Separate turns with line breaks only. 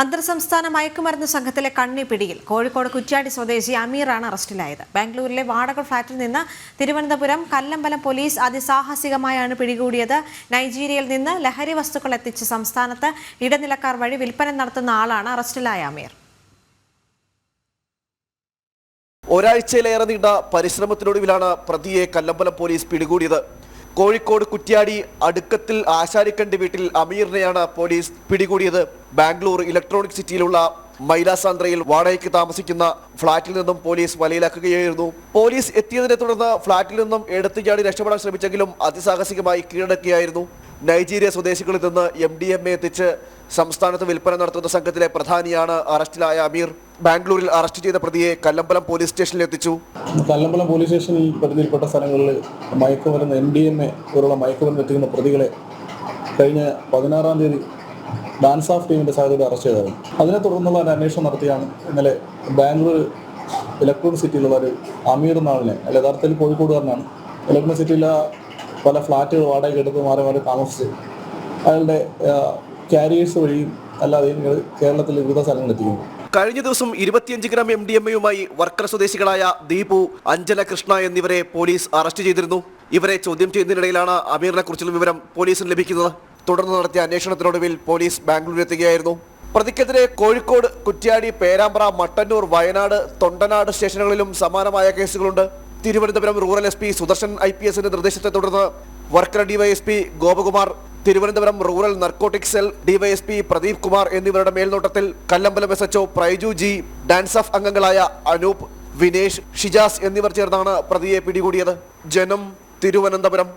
അന്തർ സംസ്ഥാന മയക്കുമരുന്ന് സംഘത്തിലെ കണ്ണി പിടിയിൽ കോഴിക്കോട് കുറ്റ്യാടി സ്വദേശി അമീറാണ് അറസ്റ്റിലായത്. ബാംഗ്ലൂരിലെ വാടക ഫ്ളാറ്റിൽ നിന്ന് തിരുവനന്തപുരം കല്ലമ്പലം പോലീസ് അതിസാഹസികമായാണ് പിടികൂടിയത്. നൈജീരിയയിൽ നിന്ന് ലഹരി വസ്തുക്കൾ എത്തിച്ച് സംസ്ഥാനത്ത് ഇടനിലക്കാർ വഴി വിൽപ്പന നടത്തുന്ന ആളാണ് അറസ്റ്റിലായ അമീർ.
ഒരാഴ്ചയിലേറെ നീണ്ട പരിശ്രമത്തിനൊടുവിലാണ് പ്രതിയെ കല്ലമ്പലം പോലീസ് പിടികൂടിയത്. കോഴിക്കോട് കുറ്റ്യാടി അടുക്കത്തിൽ ആശാരിക്കണ്ടി വീട്ടിൽ അമീറിനെയാണ് പോലീസ് പിടികൂടിയത്. ബാംഗ്ലൂർ ഇലക്ട്രോണിക് സിറ്റിയിലുള്ള മൈലാസാന്ദ്രയിൽ വാടകയ്ക്ക് താമസിക്കുന്ന ഫ്ളാറ്റിൽ നിന്നും പോലീസ് വലയിലാക്കുകയായിരുന്നു. പോലീസ് എത്തിയതിനെ തുടർന്ന് ഫ്ളാറ്റിൽ നിന്നും എടുത്തു ചാടി രക്ഷപ്പെടാൻ ശ്രമിച്ചെങ്കിലും അതിസാഹസികമായി കീഴടക്കിയായിരുന്നു. നൈജീരിയ സ്വദേശികളിൽ നിന്ന് എം ഡി എം എ എത്തിച്ച് സംസ്ഥാനത്ത് വിൽപ്പന നടത്തുന്ന സംഘത്തിലെ പ്രധാനിയാണ് അറസ്റ്റിലായ അമീർ. ബാംഗ്ലൂരിൽ അറസ്റ്റ് ചെയ്ത പ്രതിയെ കല്ലമ്പലം പോലീസ് സ്റ്റേഷനിൽ എത്തിച്ചു.
കല്ലമ്പലം പോലീസ് സ്റ്റേഷനിൽ പരിധിയിൽപ്പെട്ട സ്ഥലങ്ങളിൽ മയക്കുമരുന്ന് എം ഡി എം എ പോലുള്ള മയക്കുമരുന്ന് എത്തിക്കുന്ന പ്രതികളെ കഴിഞ്ഞ പതിനാറാം തീയതി ഡാൻസ് ഓഫ് ടീമിന്റെ സഹായത്തോടെ അറസ്റ്റ് ചെയ്തായിരുന്നു അതിനെ തുടർന്നുള്ള ഒരു അന്വേഷണം നടത്തിയാണ് ഇന്നലെ ബാംഗ്ലൂർ ഇലക്ട്രോണിക് സിറ്റിയിലുള്ള ഒരു അമീർ നാളിനെ യഥാർത്ഥത്തിൽ കോഴിക്കോടുകാരനാണ്. ഇലക്ട്രോണിക് സിറ്റിയിലെ പല ഫ്ലാറ്റുകൾ വാടകയ്ക്ക് എടുത്ത് മാറി മാറി താമസിച്ച് അയാളുടെ ക്യാരിയേഴ്സ് വഴിയും അല്ലാതെയും കേരളത്തിൽ വിവിധ സ്ഥലങ്ങളിൽ എത്തിക്കുന്നു.
കഴിഞ്ഞ ദിവസം ഇരുപത്തിയഞ്ച് ഗ്രാം എം ഡി എം എയുമായി വർക്കർ സ്വദേശികളായ ദീപു അഞ്ജല കൃഷ്ണ എന്നിവരെ പോലീസ് അറസ്റ്റ് ചെയ്തിരുന്നു. ഇവരെ ചോദ്യം ചെയ്യുന്നതിനിടയിലാണ് അമീറിനെ കുറിച്ചുള്ള വിവരം പോലീസിന് ലഭിക്കുന്നത്. തുടർന്ന് നടത്തിയ അന്വേഷണത്തിനൊടുവിൽ പോലീസ് ബാംഗ്ലൂരിലെത്തുകയായിരുന്നു പ്രതിക്കെതിരെ കോഴിക്കോട് കുറ്റ്യാടി പേരാമ്പ്ര മട്ടന്നൂർ വയനാട് തൊണ്ടനാട് സ്റ്റേഷനുകളിലും സമാനമായ കേസുകളുണ്ട്. Thiruvananthapuram rural S P Sudarshan I P എസിന്റെ നിർദ്ദേശത്തെ തുടർന്ന് worker D Y S P Gopakumar Thiruvananthapuram rural narcotic cell D Y S P Pradeep Kumar എന്നിവരുടെ മേൽനോട്ടത്തിൽ Kallambalam S H O Praiju G DANSAF അംഗങ്ങളായ അനൂപ് വിനേഷ് ഷിജാസ് എന്നിവർ ചേർന്നാണ് പ്രതിയെ പിടികൂടിയത്. ജനം തിരുവനന്തപുരം.